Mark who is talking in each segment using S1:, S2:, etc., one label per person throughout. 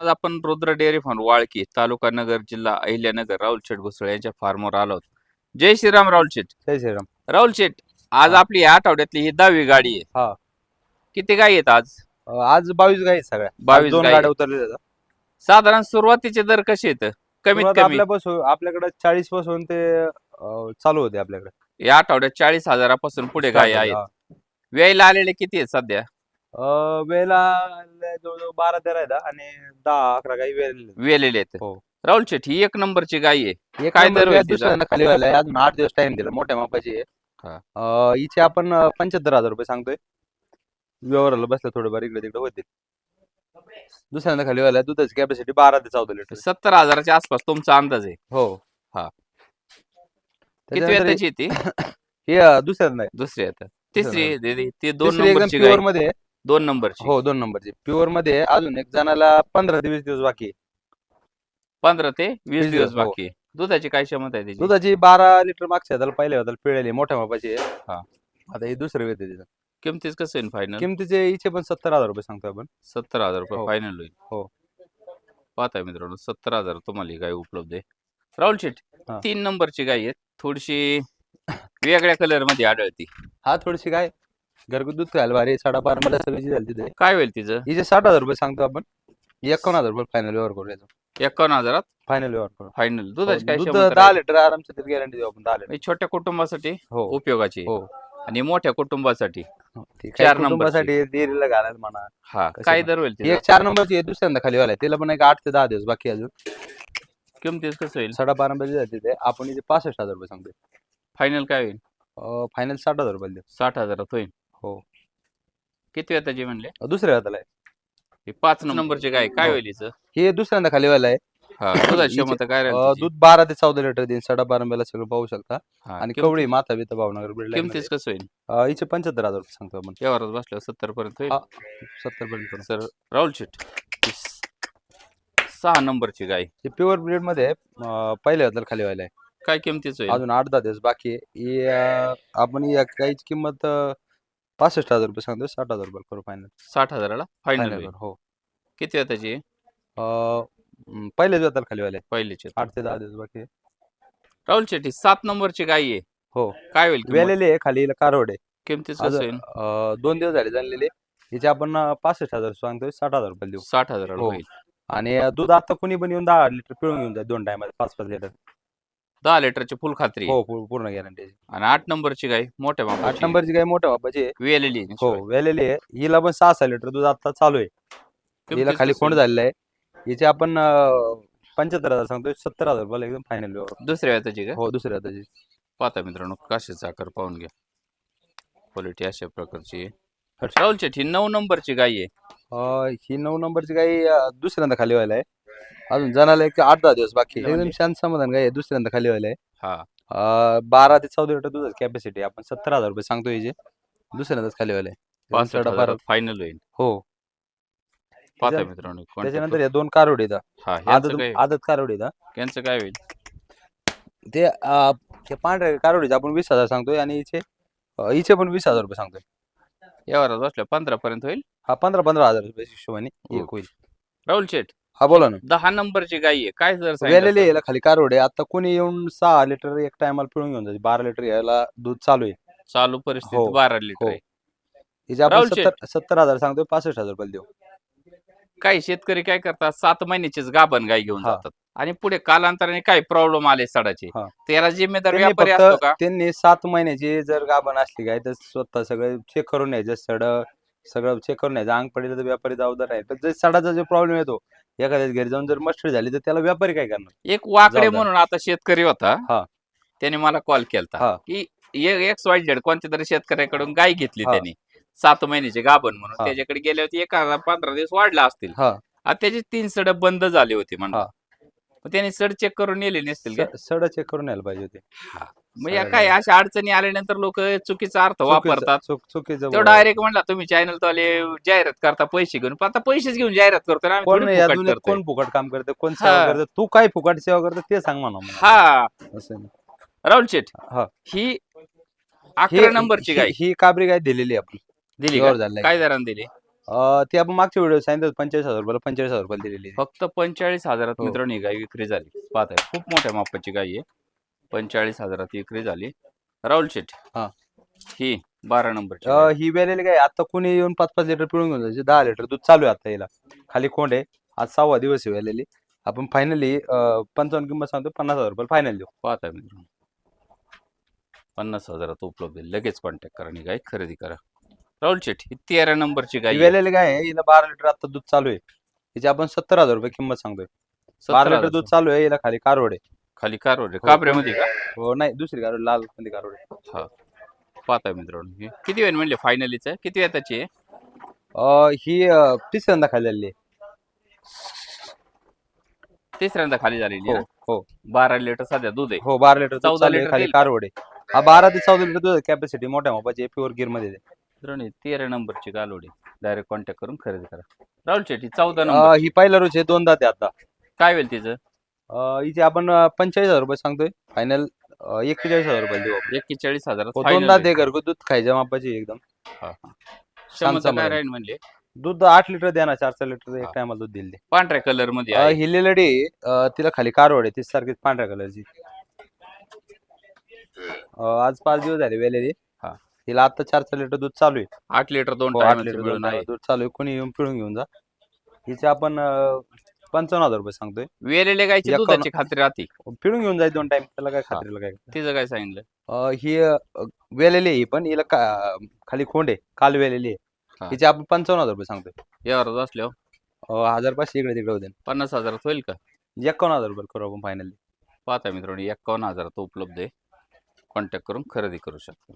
S1: आज आपण Rudra dairy farm Walki तालुका नगर जिल्हा अहिल्यानगर राहुल शेठ भुसळे यांच्या फार्मवर आलो आहोत जय श्रीराम राहुल शेठ.
S2: जय श्रीराम.
S1: राहुल शेठ आज. आपली या आठवड्यातली ही दहावी गाडी आहे.
S2: हा.
S1: किती गाई आहेत आज?
S2: अं, आज बावीस गाई आहेत सगळ्या.
S1: 22
S2: दोन गाड्या उतरलेल्या आहेत.
S1: साधारण सुरुवातीचे दर कसे आहेत? कमीत
S2: सुरुवात
S1: कमी.
S2: आपल्यापासून आपल्याकडे चाळीसपासून ते अं, चालू होते आपल्याकडे.
S1: या आठवड्यात चाळीस हजारापासून पुढे
S2: Start
S1: आहेत.
S2: होते,
S1: वेळेला आलेले किती आहेत सध्या?
S2: वेळेला जवळजवळ बारा तेरा आहेत हा, आणि दहा अकरा गाई वेळेला
S1: वेलेले आहेत
S2: हो.
S1: राहुल शेठ ही एक नंबरची गाई आहे काय दर?
S2: दुसऱ्यांदा खाली व्हायला आहे. अजून आठ दिवस टाइम दिला मोठ्या मापाची आहे
S1: हा.
S2: अं, हिचे आपण पंच्याहत्तर हजार रुपये सांगतोय व्यवहाराला बसलं थोडं बरं इकडे तिकडे होतील दुसऱ्यांदा खाली व्हायला दुधाची कॅपॅसिटी बारा ते चौदा लिटर
S1: सत्तर हजाराच्या आसपास तुमचा अंदाज आहे
S2: हो
S1: हा. किती
S2: त्याच्यानंतर
S1: वेळ त्याची ती
S2: हे अं, दुसऱ्यांदा आहे.
S1: दुसरी आता तिसरी आहे ती दोन नंबरची
S2: मध्ये आहे.
S1: दोन नंबरची
S2: हो दोन नंबरची प्युअरमध्ये. अजून एक जणाला पंधरा ते वीस दिवस बाकी आहे.
S1: पंधरा ते वीस
S2: वीस
S1: दिवस
S2: दिवस, हो.
S1: बाकी आहे. दुधाची काय क्षमता आहे त्याची
S2: दुधाची बारा लिटर मागच्या हाताला पहिले होताल पिळेली मोठ्या मापाची आहे.
S1: हा.
S2: आता ही दुसरी वेळ तिचं
S1: किमतीच कसं आहे फायनल
S2: किमतीचे हिचे पण सत्तर हजार रुपये सांगतो आपण
S1: सत्तर हजार रुपये
S2: हो.
S1: फायनल होईल
S2: हो.
S1: पाहताय मित्रांनो सत्तर हजार तुम्हाला ही गाय उपलब्ध आहे राहुल
S2: हा.
S1: तीन नंबरची गाय आहे थोडीशी वेगळ्या कलरमध्ये आढळती
S2: हा थोडीशी काय घरगुती दूध खायला भारी साडा बारा मध्ये सगळी झाली तिथे.
S1: काय होईल तिचं?
S2: हिचे साठ हजार रुपये सांगतो आपण. एकावन्न हजार रुपये फायनल व्यवहार करू याचा.
S1: एकावन्न हजारात?
S2: फायनल व्यवहार करू.
S1: फायनल दुधाची काय
S2: हो, दूध
S1: क्षमता
S2: दहा
S1: राहील?
S2: लिटर आरामच्या गॅरंटी देऊ आपण दहा लिटर.
S1: म्हणजे छोट्या कुटुंबासाठी
S2: हो.
S1: उपयोगाची? आहे.
S2: हो.
S1: आणि मोठ्या कुटुंबासाठी?
S2: ती
S1: चार
S2: काही कुटुंबासाठी डेअरीला घालायला म्हणा.
S1: हा काय. दर होईल
S2: ही
S1: तिचं?
S2: एक चार नंबरची आहे दुसऱ्यांदा खाली वाला आहे. तिला पण एक आठ ते दहा दिवस बाकी आहे अजून.
S1: किमतीच कसं होईल?
S2: साडा बारा मध्ये जाते ते. आपण इथे पासष्ट हजार रुपये सांगतो
S1: फायनल काय होईल?
S2: फायनल साठ हजार रुपये देऊ
S1: साठ हजारात होईल.
S2: हो.
S1: किती वेळ त्याची म्हणले?
S2: दुसऱ्या हाताला आहे.
S1: ही पाच नंबरची गाय काय
S2: हो.
S1: होईल हिचं?
S2: हे दुसऱ्यांदा खाली व्हायला आहे.
S1: हा दुधाची
S2: हिची-
S1: क्षमता काय राहील
S2: अं,
S1: तिची?
S2: दूध बारा ते चौदा लिटर देईन साडा बारा मेला सगळं पाहू शकता.
S1: हा,
S2: आणि
S1: किमती-
S2: कवळी माथा बिता भावनगर बीड
S1: किमतीच कसं होईल.
S2: अं, हिचे पंच्याहत्तर हजार रुपये सांगतो आपण.
S1: व्यवहारात बसल्यावर सत्तर पर्यंत होईल.
S2: सत्तर पर्यंत करू.
S1: सर राहुल शेट सहा नंबरची गाय.
S2: हे प्युअर ब्रीडमध्ये अं, पहिल्या हाताला खाली व्हायला आहे.
S1: काय किमतीच होईल?
S2: अजून आठ दहा दिवस बाकी आहे. ही, अं, आपण या गाईची किंमत अं, पासष्ट हजार रुपये सांगतो साठ हजार रुपये करू फायनल
S1: साठ हजाराला? फायनल
S2: फायनल
S1: होईल
S2: हो.
S1: किती वेळ त्याची?
S2: अं, हाताला खाली व्हायला आहे
S1: पहिलीची
S2: आठ ते दहा दिवस बाकी आहे.
S1: राहुल शेट्टी सात नंबरची गाय आहे.
S2: हो.
S1: काय होईल किंमत?
S2: वेलेली आहे खाली कारवड. आहे
S1: किमतीच कसं
S2: अजून,
S1: होईल
S2: अं, दोन दिवस झाले झालेले. हिचे आपण अं, पासष्ट हजार सांगतोय साठ हजार रुपये देऊ.
S1: साठ हजाराला
S2: हो.
S1: होईल.
S2: आणि अं, दूध आता कोणी पण येऊन दहा लिटर पिळून घेऊन जाईल दोन टायमात पाच पाच लिटर.
S1: दहा लिटरची फुल खात्री आहे.
S2: हो पू- पूर्ण गॅरंटी
S1: आणि आठ नंबरची गाय मोठ्या
S2: आठ नंबरची गाय मोठ्या बापाची आहे.
S1: वेलेली आहे
S2: हो. वेलेली आहे. हिला पण सहा सहा लिटर दूध आता चालू आहे. हिला खाली खोंड
S1: होईल?
S2: झालेलं आहे? हिचे आपण पंच्याहत्तर हजार सांगतोय सत्तर हजार रुपयाला एकदम फायनल
S1: दुसऱ्या वेळाची का?
S2: हो दुसऱ्या हाताची
S1: पाहता मित्रांनो काशीचा आकार पाहून घ्या. क्वालिटी अशा प्रकारची आहे. राहुल शेठ ही नऊ नंबरची गाय आहे.
S2: अं, ही नऊ नंबरची अं, दुसऱ्यांदा खाली व्हायला आहे. अजून जणाला एक आठ दहा दिवस बाकी आहे. एकदम शांत समाधान आहे? दुसऱ्यांदा खाली व्हायला आहे.
S1: हा.
S2: अं, बारा ते चौदा लिटर दुधाची कॅपॅसिटी आपण सत्तर हजार रुपये सांगतो हिचे दुसऱ्यांदाच खाली व्हायला आहे.
S1: फायनल होईल.
S2: हो.
S1: पाहता
S2: त्याच्या-
S1: मित्रांनो
S2: त्याच्यानंतर या दोन कारोड
S1: हा.
S2: आदत
S1: काय?
S2: आदत कारोड
S1: यांचं काय होईल?
S2: ते अं, ते पांढऱ्या कारोडीचे आपण वीस हजार सांगतोय आणि हिचे अं, हिचे पण वीस हजार रुपये सांगतोय.
S1: यावर बसल्या पंधरा पर्यंत होईल?
S2: हा पंधरा पंधरा हजार रुपये हिशोबाने
S1: हो.
S2: एक होईल.
S1: राहुल शेठ.
S2: हा बोला ना.
S1: दहा नंबरची गाय आहे. काय जर
S2: वेलेली याला खाली कारोड. आहे आता कोणी येऊन सहा लिटर एक टायमाला पिळून घेऊन जाते. बारा लिटर यायला दूध चालू आहे.
S1: चालू परिस्थिती
S2: हो,
S1: बारा लिटर
S2: हो.
S1: आहे.
S2: हिचे आपण
S1: राहुल शेठ.
S2: सत्तर सत्तर हजार सांगतोय पासष्ट हजार रुपये देऊ.
S1: काही शेतकरी काय करतात सात महिन्याचीच गाभण गाय घेऊन
S2: हा.
S1: जातात. आणि पुढे कालांतराने काही प्रॉब्लेम आले सडाचे?
S2: हा.
S1: त्याला जिम्मेदार
S2: त्यांनी
S1: व्यापारी असतो
S2: फक्त
S1: का?
S2: त्यांनी सात महिन्याची जर गाभण असली काय तर स्वतः सगळं चेक करून न्यायचं. सड सगळं चेक करून न्यायचं. अंग पडलं तर व्यापारी जबाबदार आहे. पण सडाचा जो प्रॉब्लेम येतो एखाद्या घरी जाऊन जर मस्टडी झाली तर त्याला व्यापारी काय करणार
S1: एक वाकडे
S2: जाऊ द्या.
S1: म्हणून आता शेतकरी होता
S2: हा.
S1: त्याने मला कॉल केलता
S2: हा.
S1: की एक वाईट जेड कोणत्या तरी शेतकऱ्याकडून गाय घेतली
S2: हा.
S1: त्यांनी सात महिन्याची गाभण म्हणून
S2: हा.
S1: त्याच्याकडे गेले होते एक हजार पंधरा दिवस वाढला असतील
S2: हा
S1: आता त्याचे तीन सड बंद झाले होते म्हणा
S2: हा.
S1: त्यांनी सड चेक करून नेले नसतील का
S2: सड चेक करून यायला पाहिजे होते
S1: मग या काय. अशा अडचणी आल्यानंतर लोक चुकीचा अर्थ वापरतात
S2: चुकीचं- चुक- चुकीचं
S1: तो
S2: बोलणं.
S1: डायरेक्ट म्हणला तुम्ही चॅनल वाले जाहिरात करता पैसे घेऊन पण आता पैसेच घेऊन जाहिरात करतो ना आम्ही
S2: कोण
S1: थोडी
S2: या
S1: फुकट
S2: दुनियेत
S1: करतोय.
S2: कोण फुकट काम करते कोण
S1: हा.
S2: सेवा करते तू काय फुकट सेवा करते ते सांग म्हणा मला.
S1: हा
S2: असं आहे.
S1: राहुल शेठ
S2: हा.
S1: ही
S2: ही-
S1: अकरा नंबरची गाय
S2: ही काबरी गाय दिलेली आहे आपली
S1: दिली
S2: व्यवहार
S1: का?
S2: झालाय.
S1: काय दराने दिली
S2: अं, ते आपण मागच्या व्हिडिओ सांगितलं पंचेचाळीस हजार रुपयाला पंचेचाळीस हजार रुपयाला दिलेली आहे.
S1: फक्त पंचेचाळीस हजारात
S2: हो.
S1: मित्रांनो ही गाय विक्री झाली. पाहत आहे खूप मोठ्या मापाची गाय आहे. पंचेचाळीस हजारात विक्री झाली. राहुल शेठ
S2: हा.
S1: ही बारा नंबरची
S2: अं, ही वेलेली काय आता कोणी येऊन पाच पाच लिटर पिळून घेऊन जायचे दहा लिटर दूध चालू आहे आता याला खाली कोंड आहे. आज सहावा दिवस आहे वेलेली आपण फायनली पंचावन्न किंमत सांगतो पन्नास हजार रुपये फायनल देऊ.
S1: पाहत आहे मित्रांनो. पन्नास हजारात उपलब्ध आहे. लगेच कॉन्टॅक्ट करा आणि गाय खरेदी करा. राहुल शेठ ही तेरा नंबरची गाय
S2: ही
S1: आहे.
S2: वेलेली काय आहे. हिला बारा लिटर आता दूध चालू आहे. हिची आपण सत्तर हजार रुपये किंमत सांगतोय. बारा
S1: सतरा
S2: लिटर दूध
S1: हजार.
S2: चालू आहे. हिला खाली कारवड आहे.
S1: खाली कारवर
S2: हो.
S1: काबऱ्यामध्ये का?
S2: हो नाही दुसरी कारवड लाल मध्ये कारवड आहे.
S1: पाहत आहे मित्रांनो ही. किती वेळ म्हणले फायनलीच किती वेळ त्याची आहे?
S2: अं, ही अं, तिसऱ्यांदा खाल्लेली आहे.
S1: तिसऱ्यांदा खाली झालेली
S2: हो
S1: आहे.
S2: हो.
S1: बारा लिटर सध्या दूध आहे.
S2: हो बारा लिटर
S1: चौदा
S2: चौदा लिटर
S1: लिटर
S2: खाली
S1: देईल.
S2: कारवड आहे. हा बारा ते चौदा लिटर दूध कॅपॅसिटी मोठ्या मापाची प्युअर गिरमध्ये आहे.
S1: ही तेरा नंबरची कालोडी डायरेक्ट कॉन्टॅक्ट करून खरेदी करा. राहुल शेट्टी चौदा
S2: अं,
S1: नंबर.
S2: ही पहिला रोज आहे दोनदा ते आता.
S1: काय होईल तिचं?
S2: अं, हिचे आपण अं, पंचेचाळीस हजार रुपये सांगतोय. फायनल एक्केचाळीस हजार रुपये देऊ आपण.
S1: एक्केचाळीस हजार
S2: हो, दोनदा ते घरगुती दूध खायच्या मापाची एकदम.
S1: क्षमता राहील म्हणले?
S2: दूध आठ लिटर द्या ना चार चार लिटर एक
S1: हा.
S2: टायमाला दूध दिले
S1: पांढऱ्या कलरमध्ये आहे.
S2: ही लेलडी तिला खाली कारवड आहे ती सारखीच पांढऱ्या कलरची आज पाच दिवस झाले वेलेली. तिला आता चार चार लिटर दूध चालू आहे.
S1: आठ लिटर दोन
S2: हो, आठ
S1: टायमाचं
S2: लिटर
S1: मिळून
S2: दूध
S1: आहे.
S2: दूध चालू आहे. कोणी येऊन पिळून घेऊन जा. हिचे आपण अं, पंचावन्न हजार रुपये सांगतोय.
S1: वेलेल्या गायची
S2: एकावन्न.
S1: दुधाची खात्री राहते.
S2: पिळून घेऊन जायचं दोन टाइम. त्याला काय खात्रीला काय
S1: तिचं काय सांगितलं?
S2: अं, ही अं, वेलेली आहे ही पण. हिला का- खाली खोंड आहे. काल वेलेली
S1: हा.
S2: आहे हिचे आपण पंचावन्न हजार रुपये सांगतोय.
S1: यावर असल्यावर
S2: अं, हजार पाचशे इकडे तिकडे होते
S1: पन्नास हजारात होईल का?
S2: एकावन्न हजार रुपये करू आपण फायनली
S1: पाहता मित्रांनो एकावन्न हजारात उपलब्ध आहे. कॉन्टॅक्ट करून खरेदी करू शकता.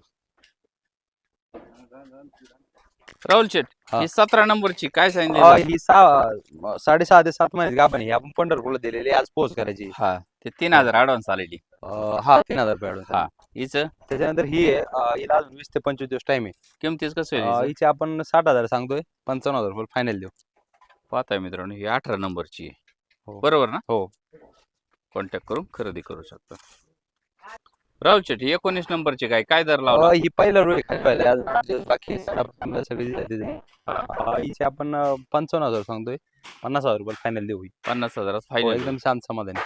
S1: राहुल शेठ
S2: हा.
S1: ही सतरा नंबरची काय सांगितलं
S2: ही सहा साडेसहा ते सात महिने गाभण आहे. आपण पंढरपूरला दिलेली आहे. आज पोच करायची
S1: हा ते तीन हजार ऍडव्हान्स आलेली
S2: अं, हा तीन हजार रुपये advance
S1: हा.
S2: आहे.
S1: हिच
S2: त्याच्यानंतर ही आहे अं, हिला अजून वीस ते पंचवीस दिवस टाइम आहे
S1: किमतीच कसं होईल
S2: अं,
S1: हिचं?
S2: हिचे आपण साठ हजार सांगतोय पंचावन्न हजार रुपये फायनल देऊ
S1: पाहताय मित्रांनो ही अठरा नंबरची आहे
S2: हो.
S1: बरोबर ना
S2: हो.
S1: कॉन्टॅक्ट करून खरेदी करू शकता राहुल ही एकोणीस नंबरची काय काय दर लावला
S2: अं, ही पहिला खाली. आज दिवस बाकी सगळी. अं, हिचे आपण अं, पंचावन्न हजार सांगतोय पन्नास हजार रुपये फायनल देऊ ही.
S1: पन्नास हजारात
S2: हो,
S1: फायनल
S2: एकदम शांत समाधान आहे.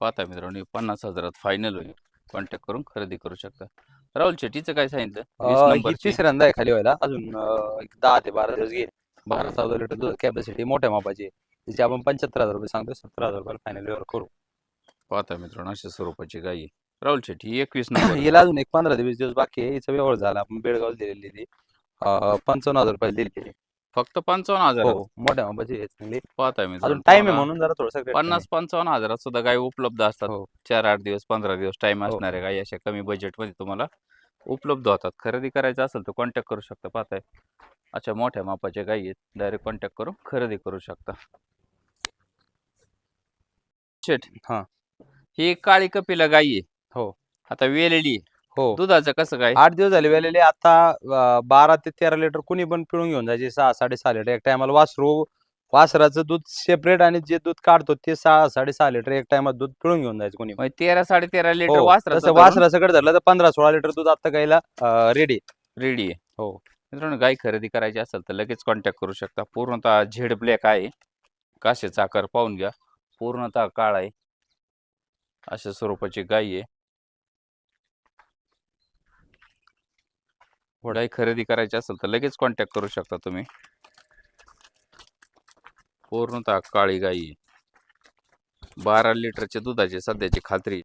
S1: पाहताय मित्रांनो ही पन्नास हजारात फायनल होईल कॉन्टॅक्ट करून खरेदी करू शकता राहुल शेट्टीचं काय सांगितलं वीस
S2: अं, ही
S1: नंबरची
S2: तिसऱ्यांदा आहे खाली व्हायला अजून अं, एक दहा ते बारा दिवस घेईल बारा चौदा लिटर दूध कॅपॅसिटी मोठ्या मापाची आहे. तिचे आपण पंच्याहत्तर हजार रुपये सांगतोय सत्तर हजार रुपये फायनल करू
S1: पाहताय मित्रांनो अशा स्वरूपाची गाई आहे. राहुल शेट्टी एकवीस नंबर
S2: हिला अजून एक पंधरा ते वीस दिवस बाकी आहे. हिचा व्यवहार झाला. आपण बेळगाव दिलेली ती. पंचावन्न हजार रुपये दिलेली
S1: फक्त पंचावन्न हजार?
S2: हो मोठ्या मापाची आहे चांगली.
S1: पाहताय
S2: अजून
S1: मित्रांनो
S2: टाइम आहे म्हणून जरा थोडस
S1: पन्नास पंचावन्न हजारात सुद्धा गाय उपलब्ध असतात.
S2: हो.
S1: चार आठ दिवस पंधरा दिवस टाइम
S2: हो.
S1: असणाऱ्या गाई अशा कमी बजेटमध्ये तुम्हाला उपलब्ध होतात. खरेदी करायचं असेल तर कॉन्टॅक्ट करू शकता. पाहताय. अच्छा मोठ्या मापाच्या गाई आहेत. डायरेक्ट कॉन्टॅक्ट करून खरेदी करू शकता. शेट
S2: हा.
S1: ही काळी कपिला गाई आहे.
S2: हो.
S1: आता वेलेली
S2: हो.
S1: दुधाचं कसं काय?
S2: आठ दिवस झाले वेळेले आता अं, बारा ते तेरा लिटर कुणी पण पिळून घेऊन जायचे सहा साडेसहा लिटर. एक टायमाला वासरू वासराचं दूध सेपरेट आणि जे दूध काढतो ते सहा साडेसहा लिटर. एक टायमाला दूध पिळून घेऊन जायचं कोणी पण.
S1: म्हणजे तेरा साडे तेरा लिटर
S2: हो,
S1: वासराचं
S2: तसं वासराचं कडे धरलं तर पंधरा सोळा लिटर दूध आता गायला रेडी
S1: रेडी आहे.
S2: हो.
S1: मित्रांनो गाय खरेदी करायची असेल तर लगेच कॉन्टॅक्ट करू शकता. पूर्णतः झेड ब्लॅक आहे. काशेचा आकार पाहून घ्या. पूर्णतः काळ आहे. अशा स्वरूपाची गाय आहे. गाय खरेदी करायची असेल तर लगेच कॉन्टॅक्ट करू शकता तुम्ही. पूर्णतः काळी गाई बारा लिटरच्या दुधाची सध्याची खात्री.